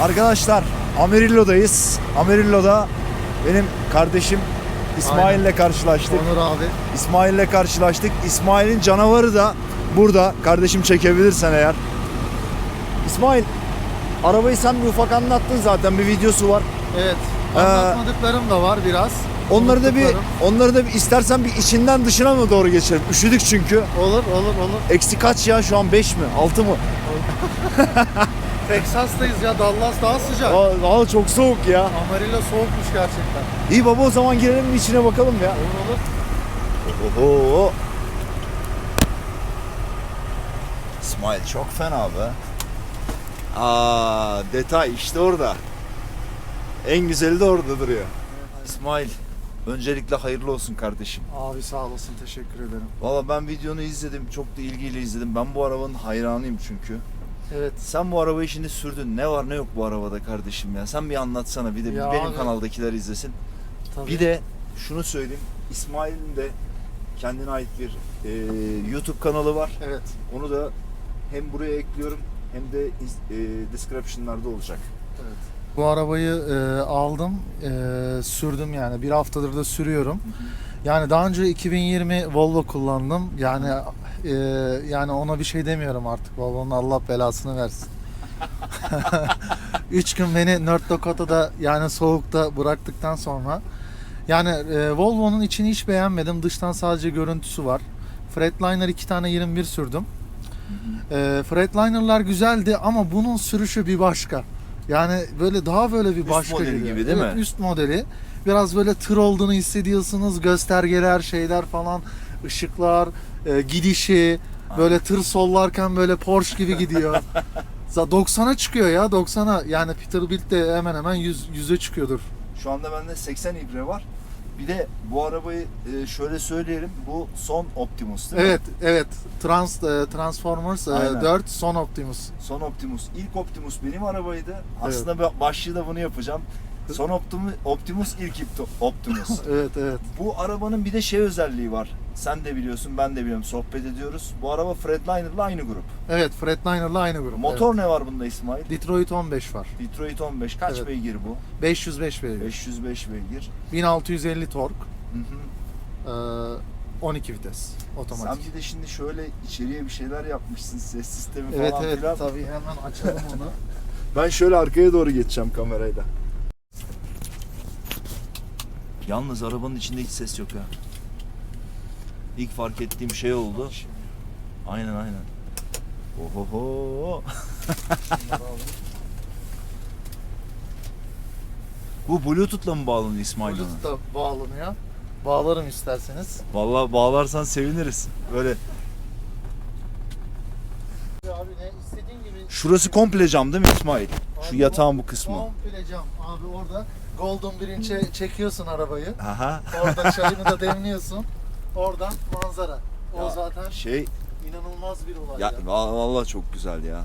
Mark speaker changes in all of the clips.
Speaker 1: Arkadaşlar Amarillo'dayız. Amarillo'da benim kardeşim İsmail'le karşılaştık.
Speaker 2: Onur abi.
Speaker 1: İsmail'le karşılaştık. İsmail'in canavarı da burada. Kardeşim çekebilirsen eğer. İsmail, arabayı sen bir ufak anlattın zaten. Bir videosu var.
Speaker 2: Evet.
Speaker 1: Ee,
Speaker 2: Anlatmadıklarım da var biraz.
Speaker 1: Onları da bir onları da bir istersen bir içinden dışına mı doğru geçelim? Üşüdük çünkü.
Speaker 2: Olur olur olur.
Speaker 1: Eksi kaç ya şu an 5 mi? 6 mı?
Speaker 2: Texas'tayız ya Dallas daha sıcak.
Speaker 1: Aa, çok soğuk ya.
Speaker 2: Amarillo soğukmuş gerçekten.
Speaker 1: İyi baba o zaman girelim mi içine bakalım ya.
Speaker 2: Olur olur.
Speaker 1: Oho. İsmail çok fena be. Aa detay işte orada. En güzeli de orada duruyor. İsmail öncelikle hayırlı olsun kardeşim.
Speaker 2: Abi sağ olasın teşekkür ederim.
Speaker 1: Valla ben videonu izledim. Çok da ilgiyle izledim. Ben bu arabanın hayranıyım çünkü.
Speaker 2: Evet.
Speaker 1: Sen bu arabayı şimdi sürdün. Ne var ne yok bu arabada kardeşim ya. Sen bir anlatsana. Bir de
Speaker 2: Ya
Speaker 1: benim
Speaker 2: abi.
Speaker 1: kanaldakiler izlesin.
Speaker 2: Tabii.
Speaker 1: Bir de şunu söyleyeyim. İsmail'in de kendine ait bir e, YouTube kanalı var.
Speaker 2: Evet.
Speaker 1: Onu da hem buraya ekliyorum hem de e, description'larda olacak.
Speaker 2: Evet. Bu arabayı e, aldım, e, sürdüm yani bir haftadır da sürüyorum. Yani daha önce 2020 Volvo kullandım. Yani e, yani ona bir şey demiyorum artık. Volvo'nun Allah belasını versin. Üç gün beni Nerd Dakota'da yani soğukta bıraktıktan sonra yani e, Volvo'nun içini hiç beğenmedim. Dıştan sadece görüntüsü var. Freightliner iki tane 21 sürdüm. E, Freightliner'lar güzeldi ama bunun sürüşü bir başka. Yani böyle daha böyle bir
Speaker 1: Üst
Speaker 2: başka
Speaker 1: modeli
Speaker 2: geliyor.
Speaker 1: gibi değil
Speaker 2: Evet,
Speaker 1: mi?
Speaker 2: Üst modeli. Biraz böyle tır olduğunu hissediyorsunuz. Göstergeler, şeyler falan, ışıklar, e, gidişi, böyle tır sollarken böyle Porsche gibi gidiyor. Za- 90'a çıkıyor ya 90'a. Yani Peterbilt de hemen hemen 100 100'e çıkıyordur.
Speaker 1: Şu anda bende 80 ibre var. Bir de bu arabayı e, şöyle söyleyelim. Bu son Optimus değil mi?
Speaker 2: Evet, evet. Trans e, Transformers e,
Speaker 1: Aynen.
Speaker 2: 4 Son Optimus.
Speaker 1: Son Optimus. İlk Optimus benim arabaydı. Aslında ben başlığı da bunu yapacağım. Son Optimus, Optimus ilk ipto- Optimus.
Speaker 2: Evet, evet.
Speaker 1: Bu arabanın bir de şey özelliği var. Sen de biliyorsun, ben de biliyorum. Sohbet ediyoruz. Bu araba Fredliner'la aynı grup.
Speaker 2: Evet, Freightliner aynı grup.
Speaker 1: Motor ne var bunda İsmail?
Speaker 2: evet. Detroit 15 var.
Speaker 1: Detroit 15. Kaç
Speaker 2: Evet.
Speaker 1: beygir bu?
Speaker 2: 505 beygir.
Speaker 1: 505 beygir.
Speaker 2: 1650 tork.
Speaker 1: Hı hı.
Speaker 2: e, 12 vites otomatik.
Speaker 1: Sen bir de şimdi şöyle içeriye bir şeyler yapmışsın. Ses sistemi
Speaker 2: Evet
Speaker 1: falan
Speaker 2: evet
Speaker 1: filan.
Speaker 2: tabii hemen açalım onu.
Speaker 1: Ben şöyle arkaya doğru geçeceğim kamerayla. Yalnız arabanın içinde hiç ses yok ha. İlk fark ettiğim şey oldu. Aynen aynen. Ohoho. Bu Bluetooth'la mı bağlanıyor İsmail ona?
Speaker 2: Bluetooth da bağlanıyor. Bağlarım isterseniz.
Speaker 1: Vallahi bağlarsan seviniriz. Böyle
Speaker 2: Abi ne istediğin gibi.
Speaker 1: şurası komple cam değil mi İsmail? Şu yatağın bu kısmı.
Speaker 2: Komple cam. Abi orada Golden Bridge'e çekiyorsun arabayı.
Speaker 1: Aha.
Speaker 2: Orada çayını da demliyorsun. Oradan manzara. O
Speaker 1: Ya,
Speaker 2: zaten
Speaker 1: Şey
Speaker 2: inanılmaz bir olay
Speaker 1: Ya
Speaker 2: ya.
Speaker 1: va- vallahi çok güzel ya.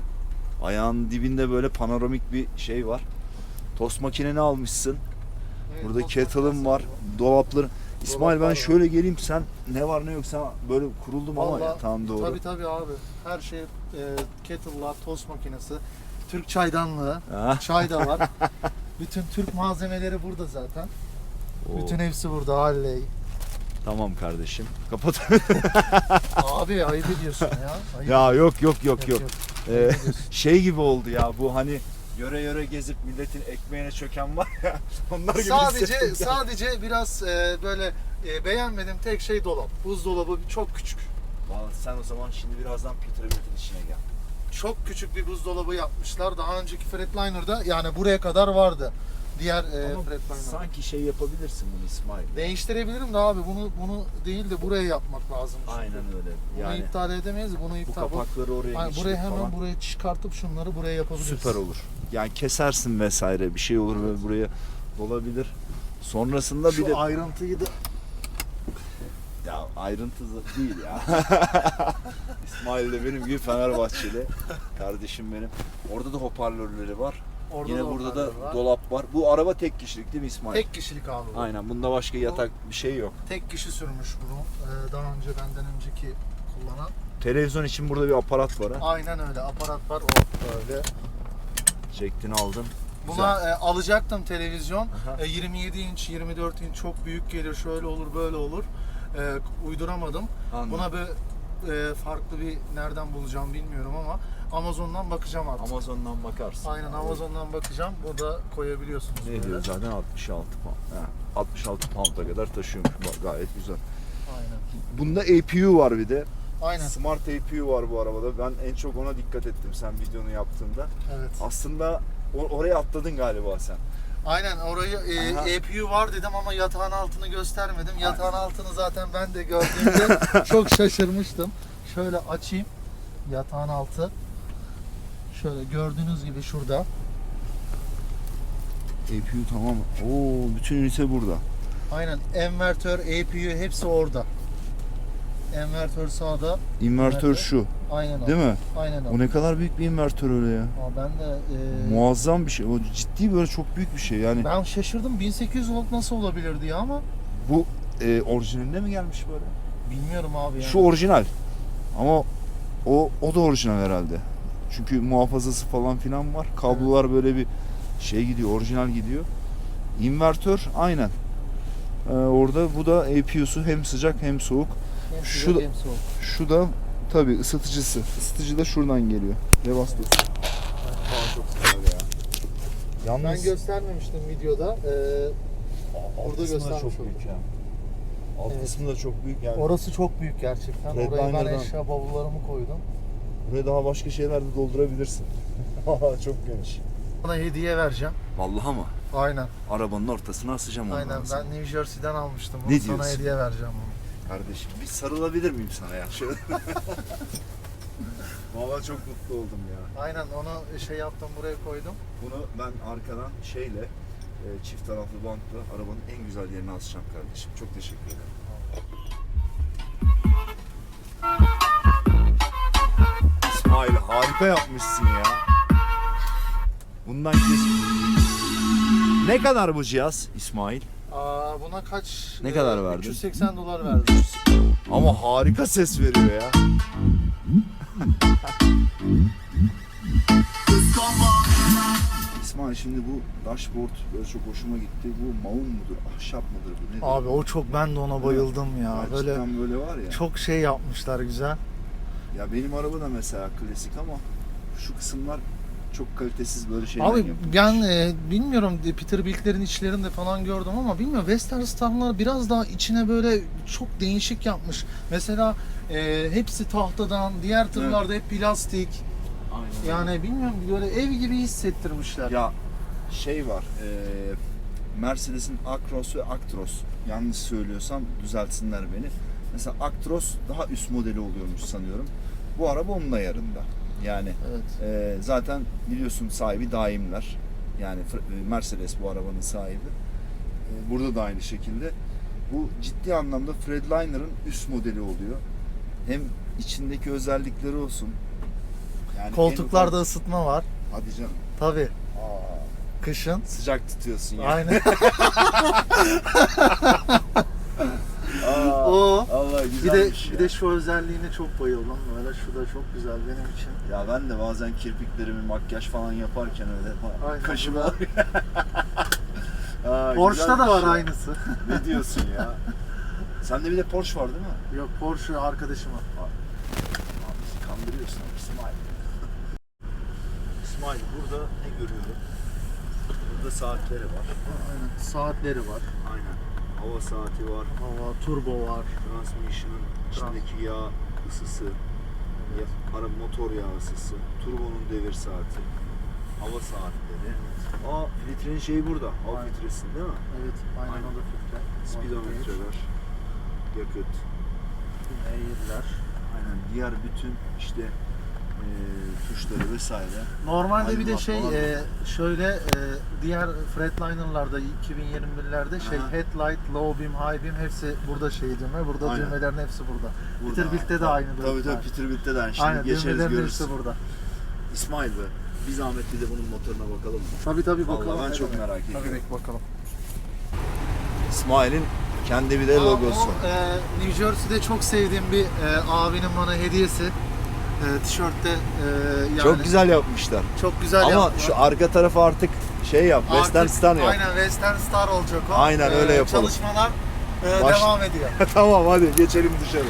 Speaker 1: Ayağın dibinde böyle panoramik bir şey var. Tost makineni almışsın.
Speaker 2: Evet,
Speaker 1: Burada
Speaker 2: tost
Speaker 1: kettle'ın var, dolapların. İsmail ben
Speaker 2: var.
Speaker 1: şöyle geleyim sen ne var ne yok sen böyle kuruldum ama ya
Speaker 2: Vallahi,
Speaker 1: tamam doğru.
Speaker 2: Tabii tabii abi. Her şey e, kettle'lar, tost makinesi, Türk çaydanlığı,
Speaker 1: Ha?
Speaker 2: çay da var. Bütün Türk malzemeleri burada zaten.
Speaker 1: Oo,
Speaker 2: Bütün hepsi burada Halley.
Speaker 1: Tamam kardeşim. Kapat.
Speaker 2: Abi ayıp ediyorsun ya. Ayıp.
Speaker 1: ya yok yok yok yok. Ee,
Speaker 2: Ayıp ediyorsun.
Speaker 1: şey gibi oldu ya bu hani yöre yöre gezip milletin ekmeğine çöken var ya. Onlar gibi
Speaker 2: sadece
Speaker 1: hissettim
Speaker 2: sadece biraz e, böyle e, beğenmediğim tek şey dolap. Buzdolabı çok küçük.
Speaker 1: Vallahi sen o zaman şimdi birazdan Peterbilt'in işine gel.
Speaker 2: Çok küçük bir buzdolabı yapmışlar. Daha önceki Freightliner'da yani buraya kadar vardı. Diğer e,
Speaker 1: Ama
Speaker 2: Freightliner.
Speaker 1: sanki şey yapabilirsin bunu İsmail.
Speaker 2: Değiştirebilirim de abi bunu bunu değil de buraya yapmak lazım. çünkü.
Speaker 1: Aynen öyle.
Speaker 2: Bunu
Speaker 1: Yani
Speaker 2: iptal edemeyiz. Bunu
Speaker 1: bu
Speaker 2: iptal.
Speaker 1: kapakları oraya
Speaker 2: Hani
Speaker 1: geçirip
Speaker 2: buraya hemen
Speaker 1: falan
Speaker 2: buraya çıkartıp şunları buraya yapabiliriz.
Speaker 1: süper olur. Yani kesersin vesaire bir şey olur ve buraya olabilir. Sonrasında
Speaker 2: Şu
Speaker 1: bir de
Speaker 2: ayrıntıyı da
Speaker 1: ya ayrıntı değil ya. İsmail de benim gibi Fenerbahçeli kardeşim benim. Orada da hoparlörleri var.
Speaker 2: Orada
Speaker 1: Yine
Speaker 2: da
Speaker 1: burada da
Speaker 2: var.
Speaker 1: dolap var. Bu araba tek kişilik değil mi İsmail?
Speaker 2: Tek kişilik abi bu.
Speaker 1: Aynen. Bunda başka yatak bir şey yok.
Speaker 2: Tek kişi sürmüş bunu. Ee, daha önce benden önceki kullanan.
Speaker 1: Televizyon için burada bir aparat var ha.
Speaker 2: Aynen öyle. Aparat var. O böyle.
Speaker 1: Çektin aldın.
Speaker 2: Buna e, alacaktım televizyon.
Speaker 1: Aha.
Speaker 2: E, 27 inç, 24 inç çok büyük gelir. Şöyle olur, böyle olur. E, uyduramadım.
Speaker 1: Anladım.
Speaker 2: Buna bir e, farklı bir nereden bulacağım bilmiyorum ama Amazon'dan bakacağım artık.
Speaker 1: Amazon'dan bakarsın.
Speaker 2: Aynen Amazon'dan bakacağım. Burada koyabiliyorsunuz.
Speaker 1: Ne diyor zaten 66 pound. Ha, 66 pound'a kadar taşıyormuş. Bak, gayet güzel.
Speaker 2: Aynen.
Speaker 1: Bunda APU var bir de.
Speaker 2: Aynen.
Speaker 1: Smart APU var bu arabada. Ben en çok ona dikkat ettim sen videonu yaptığında.
Speaker 2: Evet.
Speaker 1: Aslında or- oraya atladın galiba sen.
Speaker 2: Aynen orayı e,
Speaker 1: Aha.
Speaker 2: APU var dedim ama yatağın altını göstermedim. Yatağın altını zaten ben de gördüğümde çok şaşırmıştım. Şöyle açayım. Yatağın altı. Şöyle gördüğünüz gibi şurada.
Speaker 1: APU tamam. Oo bütün ünite burada.
Speaker 2: Aynen envertör, APU hepsi orada. Envertör sağda.
Speaker 1: İnvertör şu.
Speaker 2: Aynen o.
Speaker 1: Değil mi?
Speaker 2: Aynen o.
Speaker 1: O ne kadar büyük bir invertör öyle ya.
Speaker 2: Ama ben de e,
Speaker 1: Muazzam bir şey. O ciddi böyle çok büyük bir şey. Yani
Speaker 2: ben şaşırdım 1800 volt nasıl olabilir diye ama
Speaker 1: bu e, orijinalinde mi gelmiş böyle?
Speaker 2: bilmiyorum abi yani.
Speaker 1: Şu orijinal. Ama o o da orijinal herhalde. Çünkü muhafazası falan filan var. Kablolar böyle bir şey gidiyor, orijinal gidiyor. İnvertör aynen. Ee, orada bu da APU'su hem sıcak hem soğuk.
Speaker 2: Hem
Speaker 1: şu da-
Speaker 2: hem soğuk.
Speaker 1: Şu da tabi ısıtıcısı. Isıtıcı da şuradan geliyor. Devastos. Aa, çok güzel ya. Yalnız
Speaker 2: Ben göstermemiştim videoda. Ee, Orada göstermiş
Speaker 1: çok
Speaker 2: oldum.
Speaker 1: büyük ya. Alt
Speaker 2: Evet.
Speaker 1: kısmı da çok büyük yani.
Speaker 2: Orası çok büyük gerçekten. Oraya ben eşya bavullarımı koydum.
Speaker 1: Buraya daha başka şeyler de doldurabilirsin. Aa, çok geniş.
Speaker 2: Bana hediye vereceğim.
Speaker 1: Vallahi mı?
Speaker 2: Aynen.
Speaker 1: Arabanın ortasına asacağım onu.
Speaker 2: Aynen. Ben New Jersey'den almıştım. Bunu
Speaker 1: Ne
Speaker 2: sana
Speaker 1: diyorsun?
Speaker 2: hediye vereceğim bunu.
Speaker 1: Kardeşim bir sarılabilir miyim sana ya? Şöyle. Vallahi çok mutlu oldum ya.
Speaker 2: Aynen onu şey yaptım buraya koydum.
Speaker 1: Bunu ben arkadan şeyle e, çift taraflı bantla arabanın en güzel yerine asacağım kardeşim. Çok teşekkür ederim. Harika yapmışsın ya. Bundan kesin. Ne kadar bu cihaz İsmail?
Speaker 2: Aa, buna kaç?
Speaker 1: Ne kadar verdin?
Speaker 2: 380 dolar verdim.
Speaker 1: Ama harika ses veriyor ya. İsmail şimdi bu dashboard böyle çok hoşuma gitti. Bu maun mudur, ahşap mıdır bu nedir?
Speaker 2: Abi o çok ben de ona bayıldım ya. Böyle
Speaker 1: Gerçekten böyle var ya.
Speaker 2: çok şey yapmışlar güzel.
Speaker 1: Ya benim araba da mesela klasik ama şu kısımlar çok kalitesiz böyle şeyler
Speaker 2: Abi
Speaker 1: yapılmış.
Speaker 2: ben e, bilmiyorum Peterbilt'lerin içlerinde falan gördüm ama bilmiyorum Western Star'lar biraz daha içine böyle çok değişik yapmış. Mesela e, hepsi tahtadan, diğer tırlarda hep plastik.
Speaker 1: Aynen.
Speaker 2: Yani bilmiyorum böyle ev gibi hissettirmişler.
Speaker 1: Ya şey var. E, Mercedes'in Actros ve Actros. Yanlış söylüyorsam düzeltsinler beni. Mesela Actros daha üst modeli oluyormuş sanıyorum. Bu araba onun ayarında. Yani
Speaker 2: Evet.
Speaker 1: e, zaten biliyorsun sahibi daimler. Yani e, Mercedes bu arabanın sahibi. E, burada da aynı şekilde. Bu ciddi anlamda Fredliner'ın üst modeli oluyor. Hem içindeki özellikleri olsun. Yani
Speaker 2: Koltuklarda
Speaker 1: ufak-
Speaker 2: ısıtma var.
Speaker 1: Hadi canım.
Speaker 2: Tabi
Speaker 1: Aa,
Speaker 2: kışın.
Speaker 1: sıcak tutuyorsun ya.
Speaker 2: Aynen.
Speaker 1: Aa,
Speaker 2: o.
Speaker 1: Allah
Speaker 2: Bir de
Speaker 1: güzelmiş
Speaker 2: bir
Speaker 1: ya.
Speaker 2: de şu özelliğine çok bayıldım. Böyle şu da çok güzel benim için.
Speaker 1: Ya ben de bazen kirpiklerimi makyaj falan yaparken öyle
Speaker 2: Aynen,
Speaker 1: kaşım
Speaker 2: bu da-
Speaker 1: Aa,
Speaker 2: Porsche'da da
Speaker 1: güzelmiş
Speaker 2: var
Speaker 1: ya.
Speaker 2: aynısı.
Speaker 1: Ne diyorsun ya? Sende bir de Porsche var değil mi?
Speaker 2: Yok Porsche arkadaşıma.
Speaker 1: Abi bizi kandırıyorsun abi İsmail. İsmail burada ne görüyorum? Burada saatleri var.
Speaker 2: Aynen. Saatleri var.
Speaker 1: Aynen. Hava saati var.
Speaker 2: Hava, turbo var.
Speaker 1: Transmission'ın içindeki yağ ısısı. Ya, ara motor yağ ısısı. Turbonun devir saati. Hava saatleri. Aa filtrenin şeyi burada. Hava
Speaker 2: Aynen.
Speaker 1: filtresi değil mi?
Speaker 2: Evet, aynen,
Speaker 1: Aynen.
Speaker 2: o da filtre.
Speaker 1: Spidometreler. Yakıt.
Speaker 2: Eğirler.
Speaker 1: Aynen. Diğer bütün işte tuşları vesaire.
Speaker 2: Normalde bir de
Speaker 1: Aydınlatma
Speaker 2: şey
Speaker 1: var mı?
Speaker 2: e, şöyle e, diğer Fredliner'larda 2021'lerde şey
Speaker 1: Aha.
Speaker 2: headlight, low beam, high beam hepsi burada şey düğme. Burada
Speaker 1: Aynen.
Speaker 2: düğmelerin hepsi burada.
Speaker 1: Burada.
Speaker 2: Peterbilt'te de aynı
Speaker 1: Tabii tabii Peterbilt'te de aynı. Şimdi
Speaker 2: Aynen
Speaker 1: geçeriz
Speaker 2: düğmelerin
Speaker 1: görürüz.
Speaker 2: hepsi burada.
Speaker 1: İsmail be. Bir zahmet bir de bunun motoruna bakalım mı?
Speaker 2: Tabii tabii
Speaker 1: Vallahi
Speaker 2: bakalım.
Speaker 1: ben çok
Speaker 2: demek.
Speaker 1: merak ediyorum.
Speaker 2: Tabii bek bakalım.
Speaker 1: İsmail'in kendi bir de
Speaker 2: Aa,
Speaker 1: logosu.
Speaker 2: O, e, New Jersey'de çok sevdiğim bir e, abinin bana hediyesi. E, tişörtte e, yani
Speaker 1: Çok güzel yapmışlar.
Speaker 2: çok güzel
Speaker 1: Ama
Speaker 2: yaptılar.
Speaker 1: şu arka tarafı artık şey yap. Western
Speaker 2: Artık-
Speaker 1: Star yap.
Speaker 2: Aynen Western Star olacak o.
Speaker 1: Aynen, öyle
Speaker 2: Ee,
Speaker 1: yapalım.
Speaker 2: Çalışmalar e,
Speaker 1: Baş-
Speaker 2: devam ediyor.
Speaker 1: tamam hadi geçelim dışarı.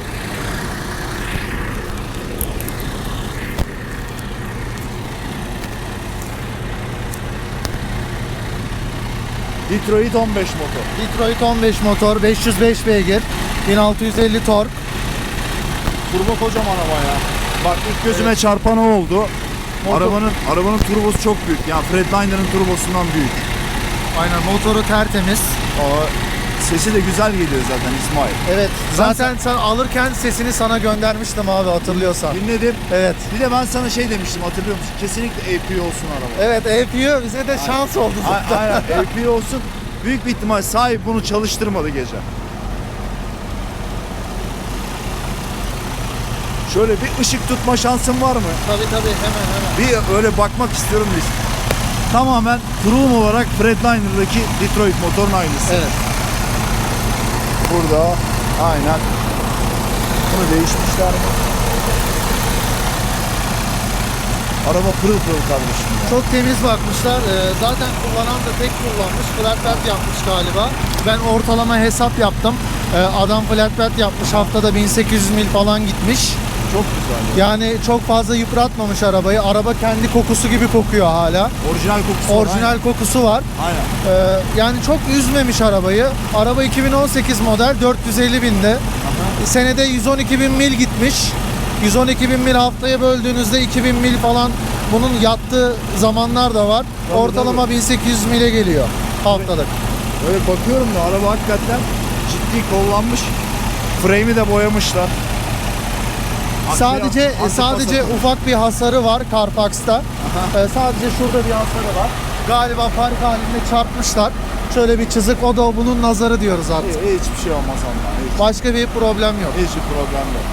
Speaker 1: Detroit 15 motor.
Speaker 2: Detroit 15 motor, 505 beygir, 1650 tork.
Speaker 1: Turbo kocaman araba ya. Bak ilk gözüme çarpan o oldu.
Speaker 2: Motor-
Speaker 1: Arabanın arabanın turbosu çok büyük. Yani Fredliner'ın turbosundan büyük.
Speaker 2: Aynen motoru tertemiz.
Speaker 1: O sesi de güzel geliyor zaten İsmail.
Speaker 2: Evet. Zaten sen alırken sesini sana göndermiştim abi hatırlıyorsan.
Speaker 1: Dinledim.
Speaker 2: Evet.
Speaker 1: Bir de ben sana şey demiştim hatırlıyor musun? Kesinlikle AP olsun araba.
Speaker 2: Evet APU bize de şans oldu zaten.
Speaker 1: Aynen AP olsun. Büyük bir ihtimal sahip bunu çalıştırmadı gece. Şöyle bir ışık tutma şansın var mı?
Speaker 2: Tabii tabii hemen hemen.
Speaker 1: Bir öyle bakmak istiyorum biz. Tamamen Chrome olarak Fredliner'daki Detroit motorun aynısı.
Speaker 2: Evet.
Speaker 1: Burada aynen. Bunu değişmişler mi? Araba pırıl pırıl kardeşim ya.
Speaker 2: Çok temiz bakmışlar. Ee, zaten kullanan da tek kullanmış. Flatbed yapmış galiba. Ben ortalama hesap yaptım. Ee, adam flatbed yapmış. Haftada 1800 mil falan gitmiş.
Speaker 1: Çok güzel. Ya.
Speaker 2: Yani çok fazla yıpratmamış arabayı. Araba kendi kokusu gibi kokuyor hala.
Speaker 1: Orijinal kokusu var,
Speaker 2: Orijinal kokusu var.
Speaker 1: Aynen.
Speaker 2: Ee, yani çok üzmemiş arabayı. Araba 2018 model 450 binde.
Speaker 1: Aha.
Speaker 2: Senede 112 bin mil gitmiş. 112 bin mil haftaya böldüğünüzde 2000 mil falan bunun yattığı zamanlar da var.
Speaker 1: Tabii,
Speaker 2: Ortalama 1800 mile geliyor haftalık.
Speaker 1: Böyle bakıyorum da araba hakikaten ciddi kullanmış. Frame'i de boyamışlar.
Speaker 2: Sadece
Speaker 1: akli
Speaker 2: sadece ufak bir hasarı var Carfax'ta. Ee, sadece şurada bir hasarı var. Galiba fark halinde çarpmışlar. Şöyle bir çizik o da bunun nazarı diyoruz artık.
Speaker 1: İyi, Hiçbir şey olmaz ondan. Hiç,
Speaker 2: Başka bir problem yok.
Speaker 1: hiçbir problem yok.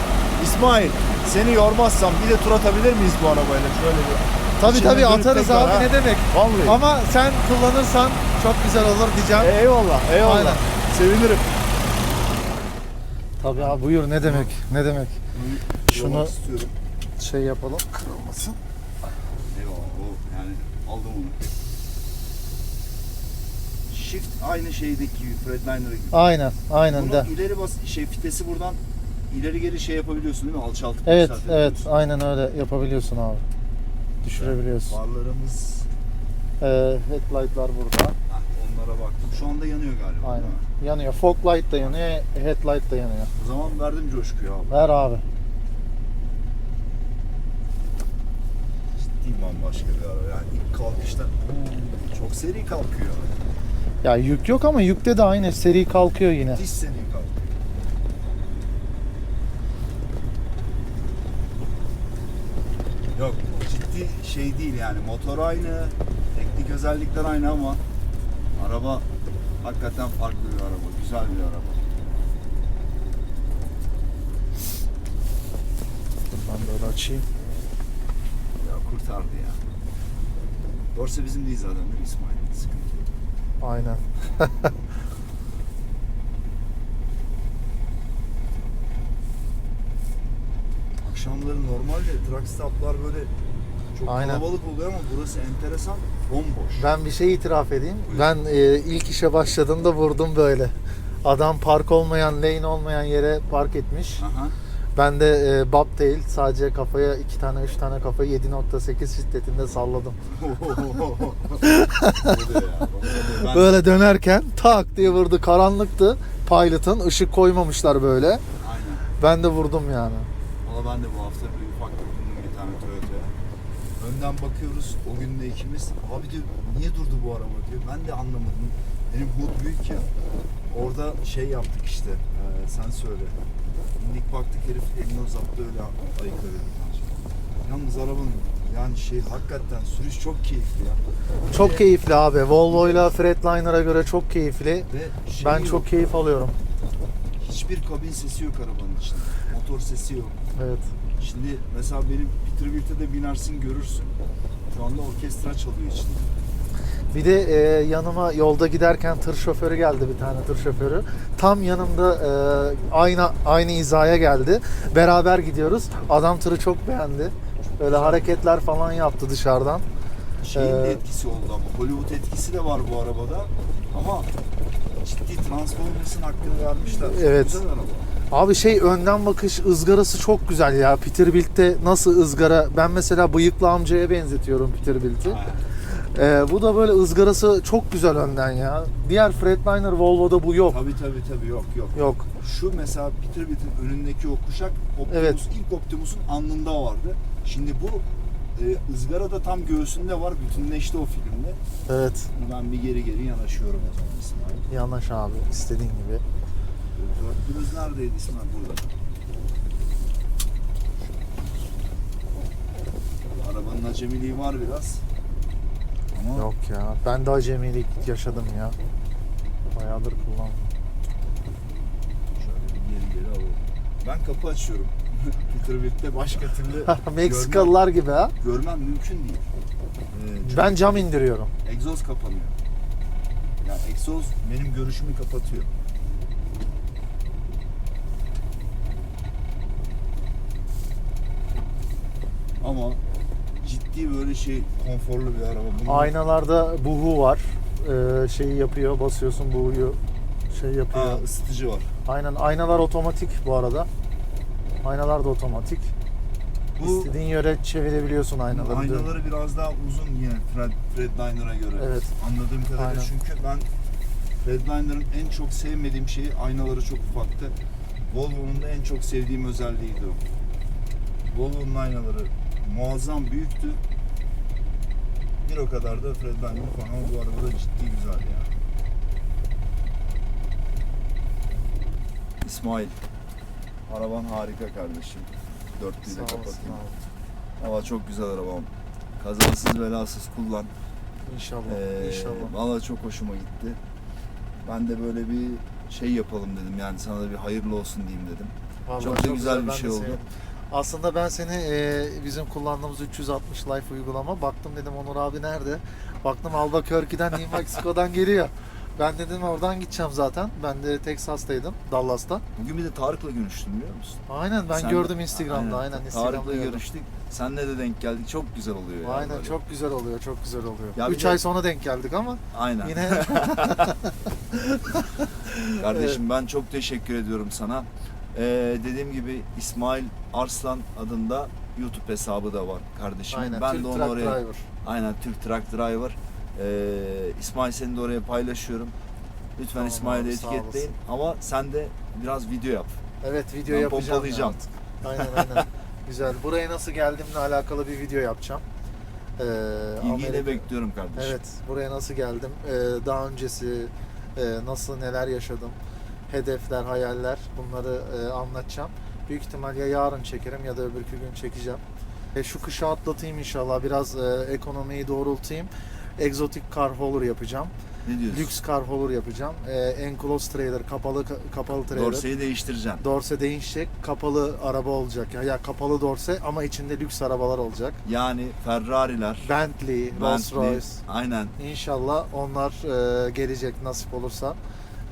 Speaker 1: İsmail seni yormazsam bir de tur atabilir miyiz bu arabayla? Şöyle bir.
Speaker 2: Tabii
Speaker 1: dönüp
Speaker 2: atarız abi
Speaker 1: ha?
Speaker 2: ne demek.
Speaker 1: Vallahi.
Speaker 2: Ama sen kullanırsan çok güzel olur diyeceğim.
Speaker 1: Eyvallah, eyvallah.
Speaker 2: Aynen.
Speaker 1: Sevinirim.
Speaker 2: Tabii abi buyur ne demek ne demek. Şunu-
Speaker 1: istiyorum.
Speaker 2: Şey yapalım kırılmasın.
Speaker 1: Eyvallah. O yani aldım onu. Shift aynı şeydeki gibi, Fredliner'ı gibi.
Speaker 2: Aynen aynen
Speaker 1: Bunu
Speaker 2: de.
Speaker 1: ileri bas şey vitesi buradan ileri geri şey yapabiliyorsun değil mi? Alçaltıp
Speaker 2: Evet
Speaker 1: yükseltebiliyorsun.
Speaker 2: evet aynen öyle yapabiliyorsun abi. Düşürebiliyorsun.
Speaker 1: Farlarımız
Speaker 2: Ee, headlight'lar burada.
Speaker 1: Onlara baktım. Şu anda yanıyor galiba.
Speaker 2: Aynen. Yanıyor. Fog light da yanıyor, headlight da yanıyor.
Speaker 1: O zaman verdim coşkuyu abi.
Speaker 2: Ver abi.
Speaker 1: Ciddi bambaşka bir araba. Yani ilk kalkışta çok seri kalkıyor.
Speaker 2: Ya yük yok ama yükte de aynı seri kalkıyor yine.
Speaker 1: Diş seri kalkıyor. Yok ciddi şey değil yani motor aynı, teknik özellikler aynı ama araba hakikaten farklı bir araba, güzel bir araba.
Speaker 2: Ben böyle açayım.
Speaker 1: Ya kurtardı ya. Dorse bizim değil zaten değil mi İsmail? Sıkıntı yok.
Speaker 2: Aynen.
Speaker 1: Akşamları normalde truck stoplar böyle çok
Speaker 2: Aynen.
Speaker 1: kalabalık oluyor ama burası enteresan, bomboş.
Speaker 2: Ben bir şey itiraf edeyim.
Speaker 1: Buyur.
Speaker 2: Ben e, ilk işe başladığımda vurdum böyle. Adam park olmayan, lane olmayan yere park etmiş.
Speaker 1: Aha.
Speaker 2: Ben de e, bobtail sadece kafaya iki tane üç tane kafayı 7.8 şiddetinde salladım. Böyle dönerken tak diye vurdu. Karanlıktı. Pilot'ın ışık koymamışlar böyle.
Speaker 1: Aynen.
Speaker 2: Ben de vurdum yani.
Speaker 1: Valla ben de bu hafta bir ufak dokundum bir tane Toyota'ya. Önden bakıyoruz o gün de ikimiz. Abi diyor niye durdu bu araba diyor. Ben de anlamadım. Benim hood büyük ya. Orada şey yaptık işte. eee, sen söyle. İndik baktık herif elini uzattı öyle ayıkladı. Yalnız arabanın yani şey hakikaten sürüş çok keyifli ya.
Speaker 2: Çok keyifli abi. Volvo ile Freightliner göre çok keyifli.
Speaker 1: Ve şey
Speaker 2: Ben
Speaker 1: yok,
Speaker 2: çok keyif alıyorum.
Speaker 1: hiçbir kabin sesi yok arabanın içinde. Motor sesi yok.
Speaker 2: Evet.
Speaker 1: Şimdi mesela benim Peterbilt'e de binersin görürsün. Şu anda orkestra çalıyor içinde.
Speaker 2: Bir de e, yanıma yolda giderken tır şoförü geldi bir tane tır şoförü. Tam yanımda e, aynı aynı hizaya geldi. Beraber gidiyoruz. Adam tırı çok beğendi. Böyle hareketler falan yaptı dışarıdan.
Speaker 1: şeyin de
Speaker 2: Ee,
Speaker 1: etkisi oldu ama Hollywood etkisi de var bu arabada. Ama ciddi Transformers'ın hakkını vermişler. Çok
Speaker 2: Evet.
Speaker 1: Güzel araba.
Speaker 2: Abi şey önden bakış ızgarası çok güzel ya. Peterbilt'te nasıl ızgara? Ben mesela bıyıklı amcaya benzetiyorum Peterbilt'i. Ee, bu da böyle ızgarası çok güzel önden ya. Diğer Freightliner Volvo'da bu yok.
Speaker 1: Tabii tabii tabii yok yok.
Speaker 2: Yok.
Speaker 1: Şu mesela Peterbilt'in önündeki o kuşak Optimus,
Speaker 2: Evet.
Speaker 1: ilk Optimus'un alnında vardı. Şimdi bu e, ızgara da tam göğsünde var. Bütünleşti o filmde.
Speaker 2: Evet.
Speaker 1: Ben bir geri geri yanaşıyorum o zaman İsmail.
Speaker 2: Yanaş abi istediğin gibi.
Speaker 1: Dörtlümüz neredeydi İsmail? Burada. Arabanın acemiliği var biraz. Ama
Speaker 2: Yok ya. Ben de acemilik yaşadım ya. Bayağıdır kullanmıyorum.
Speaker 1: şöyle bir geri geri alalım. Ben kapı açıyorum. Peterbilt'te başka türlü
Speaker 2: Meksikalılar gibi ha.
Speaker 1: görmem, görmem mümkün değil. Ee, çünkü
Speaker 2: Ben cam indiriyorum.
Speaker 1: egzoz kapanıyor. Yani egzoz benim görüşümü kapatıyor. Ama ciddi böyle şey konforlu bir araba. Bunun-
Speaker 2: Aynalarda buhu var. Ee, şeyi yapıyor, basıyorsun buhuyu şey yapıyor.
Speaker 1: Aa, ısıtıcı var.
Speaker 2: Aynen aynalar otomatik bu arada. Aynalar da otomatik.
Speaker 1: Bu
Speaker 2: İstediğin yöre çevirebiliyorsun aynaları.
Speaker 1: aynaları biraz daha uzun yine Fred, Fredliner'a göre.
Speaker 2: Evet.
Speaker 1: Anladığım kadarıyla
Speaker 2: Aynen.
Speaker 1: çünkü ben Fredliner'ın en çok sevmediğim şeyi aynaları çok ufaktı. Volvo'nun da en çok sevdiğim özelliğiydi o. Volvo'nun aynaları muazzam büyüktü. Bir o kadar da Fredliner falan ama bu arabada ciddi güzel ya. İsmail, araban harika kardeşim. Dörtlüyü
Speaker 2: Sağ
Speaker 1: de
Speaker 2: olasın
Speaker 1: kapatayım. Ama çok güzel arabam. Kazasız belasız kullan.
Speaker 2: İnşallah.
Speaker 1: Ee,
Speaker 2: inşallah.
Speaker 1: Valla çok hoşuma gitti. Ben de böyle bir şey yapalım dedim yani sana da bir hayırlı olsun diyeyim dedim.
Speaker 2: Vallahi
Speaker 1: çok da güzel bir
Speaker 2: ben
Speaker 1: şey oldu.
Speaker 2: sevindim. Aslında ben seni e, bizim kullandığımız 360 Life uygulama baktım dedim Onur abi nerede? Baktım Albuquerque'den New Mexico'dan geliyor. Ben dedim oradan gideceğim zaten. Ben de Texas'taydım, Dallas'ta.
Speaker 1: Bugün bir de Tarık'la görüştüm biliyor musun?
Speaker 2: Aynen ben
Speaker 1: Sen-
Speaker 2: gördüm Instagram'da. Aynen, Instagram'da
Speaker 1: Tarık'la
Speaker 2: gördüm.
Speaker 1: görüştük. Senle de denk geldik. Çok güzel oluyor ya.
Speaker 2: Aynen
Speaker 1: böyle.
Speaker 2: çok güzel oluyor, çok güzel oluyor.
Speaker 1: Ya bir
Speaker 2: 3
Speaker 1: de-
Speaker 2: ay sonra denk geldik ama
Speaker 1: Aynen.
Speaker 2: yine
Speaker 1: Kardeşim ben çok teşekkür ediyorum sana. Ee, dediğim gibi İsmail Arslan adında YouTube hesabı da var kardeşim.
Speaker 2: aynen
Speaker 1: ben
Speaker 2: Türk
Speaker 1: de onu
Speaker 2: Truck
Speaker 1: oraya
Speaker 2: Driver.
Speaker 1: Aynen Türk Truck Driver. Ee, İsmail seni de oraya paylaşıyorum. Lütfen
Speaker 2: Tamam
Speaker 1: İsmail'i
Speaker 2: abi, sağ
Speaker 1: etiketleyin. Ama sen de biraz video yap.
Speaker 2: Evet video
Speaker 1: Ben
Speaker 2: yapacağım. ya
Speaker 1: pompalayacağım.
Speaker 2: artık. Aynen aynen. Güzel. Buraya nasıl geldiğimle alakalı bir video yapacağım. Ee,
Speaker 1: İlgiyle
Speaker 2: Amerika-
Speaker 1: bekliyorum kardeşim.
Speaker 2: Evet, buraya nasıl geldim? Ee, daha öncesi e, nasıl neler yaşadım? Hedefler, hayaller bunları e, anlatacağım. Büyük ihtimal ya yarın çekerim ya da öbürkü gün çekeceğim. E, şu kışı atlatayım inşallah. Biraz e, ekonomiyi doğrultayım. Exotic car hauler yapacağım.
Speaker 1: Ne diyorsun?
Speaker 2: Lüks car hauler yapacağım. E, enclosed trailer, kapalı kapalı trailer.
Speaker 1: Dorseyi değiştireceksin.
Speaker 2: Dorse değişecek. Kapalı araba olacak. Ya, ya kapalı dorse ama içinde lüks arabalar olacak.
Speaker 1: Yani Ferrari'ler,
Speaker 2: Bentley, Rolls
Speaker 1: Bentley,
Speaker 2: Royce.
Speaker 1: aynen.
Speaker 2: İnşallah onlar e, gelecek nasip olursa.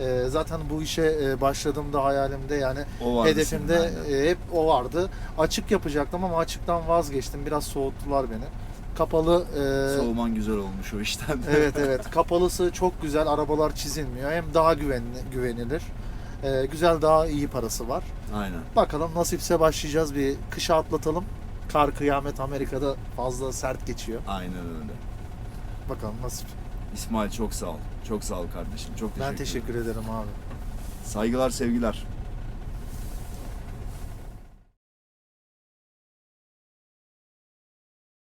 Speaker 2: E, zaten bu işe e, başladığımda hayalimde yani
Speaker 1: O
Speaker 2: hedefimde e, hep o vardı. Açık yapacaktım ama açıktan vazgeçtim. Biraz soğuttular beni. Kapalı e,
Speaker 1: Soğuman güzel olmuş o işten.
Speaker 2: evet evet kapalısı çok güzel arabalar çizilmiyor. Hem daha güvenli, güvenilir. E, güzel daha iyi parası var.
Speaker 1: Aynen.
Speaker 2: Bakalım nasipse başlayacağız bir kışa atlatalım. Kar kıyamet Amerika'da fazla sert geçiyor.
Speaker 1: Aynen öyle.
Speaker 2: Bakalım nasip.
Speaker 1: İsmail çok sağ ol. Çok sağ ol kardeşim. Çok teşekkür
Speaker 2: Ben
Speaker 1: ederim.
Speaker 2: teşekkür ederim abi.
Speaker 1: Saygılar, sevgiler.